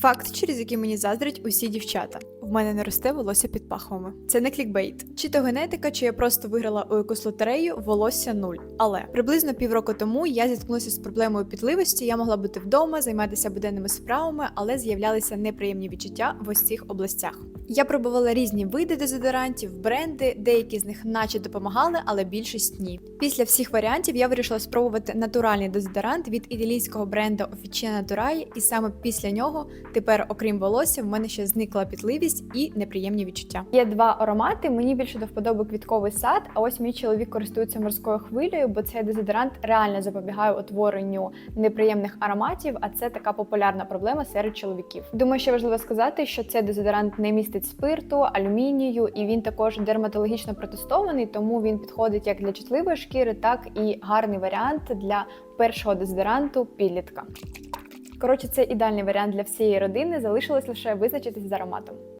Факт, через який мені заздрять усі дівчата. В мене не росте волосся під пахвами. Це не клікбейт. Чи то генетика, чи я просто виграла у якусь лотерею волосся нуль. Але приблизно півроку тому я зіткнулася з проблемою підливості. Я могла бути вдома, займатися буденними справами, але з'являлися неприємні відчуття в ось цих областях. Я пробувала різні види дезодорантів, бренди, деякі з них наче допомагали, але більшість ні. Після всіх варіантів я вирішила спробувати натуральний дезодорант від італійського бренду Officina Naturai, і саме після нього тепер, окрім волосся, в мене ще зникла пітливість і неприємні відчуття. Є два аромати. Мені більше до вподоби квітковий сад. А ось мій чоловік користується морською хвилею, бо цей дезодорант реально запобігає утворенню неприємних ароматів. А це така популярна проблема серед чоловіків. Думаю, що важливо сказати, що цей дезодорант не містить спирту, алюмінію, і він також дерматологічно протестований, тому він підходить як для чутливої шкіри, так і гарний варіант для першого дезодоранту підлітка. Коротше, це ідеальний варіант для всієї родини. Залишилось лише визначитись з ароматом.